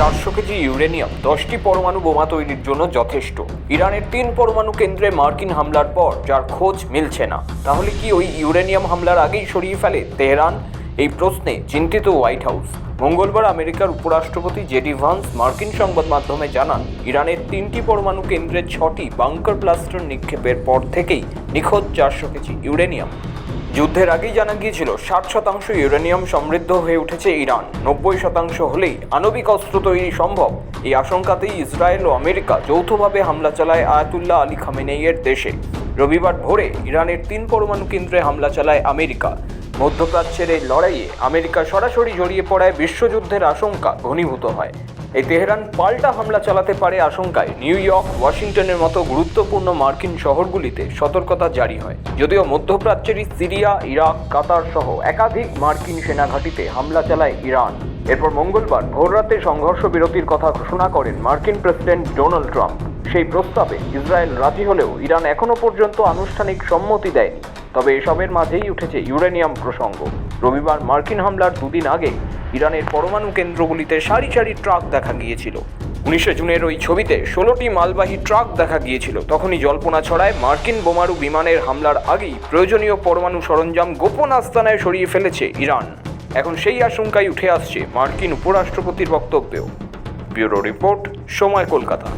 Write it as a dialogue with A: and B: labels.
A: চারশো KG uranium, দশটি পরমাণু বোমা তৈরির জন্য যথেষ্ট। ইরানের তিন পরমাণু কেন্দ্রে মার্কিন হামলার পর যার খোঁজ মিলছে না। তাহলে কি ওই ইউরেনিয়াম হামলার আগেই সরিয়ে ফেলে তেহরান? এই প্রশ্নে চিন্তিত হোয়াইট হাউস। মঙ্গলবার আমেরিকার উপরাষ্ট্রপতি জেডি ভান্স মার্কিন সংবাদ মাধ্যমে জানান, ইরানের তিনটি পরমাণু কেন্দ্রের ছটি বাংকার ব্লাস্টার নিক্ষেপের পর থেকেই নিখোঁজ চারশো কেজি ইউরেনিয়াম। যুদ্ধের আগেই জানা গিয়েছিল, ষাট শতাংশ ইউরেনিয়াম সমৃদ্ধ হয়ে উঠেছে ইরান। নব্বই শতাংশ হলেই আণবিক অস্ত্র তৈরি সম্ভব। এই আশঙ্কাতেই ইসরায়েল ও আমেরিকা যৌথভাবে হামলা চালায় আয়াতুল্লাহ আলী খামেনেইয়ের দেশে। রবিবার ভোরে ইরানের তিন পরমাণু কেন্দ্রে হামলা চালায় আমেরিকা। মধ্যপ্রাচ্যের এই লড়াইয়ে আমেরিকা সরাসরি জড়িয়ে পড়ায় বিশ্বযুদ্ধের আশঙ্কা ঘনীভূত হয়। এই তেহরান পাল্টা হামলা চালাতে পারে আশঙ্কায় নিউ ইয়র্ক, ওয়াশিংটনের মতো গুরুত্বপূর্ণ মার্কিন শহরগুলিতে সতর্কতা জারি হয়। যদিও মধ্যপ্রাচ্যেরই সিরিয়া, ইরাক, কাতার সহ একাধিক মার্কিন সেনাঘাঁটিতে হামলা চালায় ইরান। এরপর মঙ্গলবার ভোররাতে সংঘর্ষ বিরতির কথা ঘোষণা করেন মার্কিন প্রেসিডেন্ট ডোনাল্ড ট্রাম্প। সেই প্রস্তাবে ইসরায়েল রাজি হলেও ইরান এখনও পর্যন্ত আনুষ্ঠানিক সম্মতি দেয়নি। তবে এসবের মাঝেই উঠেছে ইউরেনিয়াম প্রসঙ্গ। রবিবার মার্কিন হামলার দুদিন আগে ইরানের পরমাণু কেন্দ্রগুলিতে সারি সারি ট্রাক দেখা গিয়েছিল। উনিশে জুনের ওই ছবিতে ষোলোটি মালবাহী ট্রাক দেখা গিয়েছিল। তখনই জল্পনা ছড়ায় মার্কিন বোমারু বিমানের হামলার আগেই প্রয়োজনীয় পরমাণু সরঞ্জাম গোপন আস্তানায় সরিয়ে ফেলেছে ইরান। এখন সেই আশঙ্কাই উঠে আসছে মার্কিন উপরাষ্ট্রপতির বক্তব্যেও। ব্যুরো রিপোর্ট, সময় কলকাতা।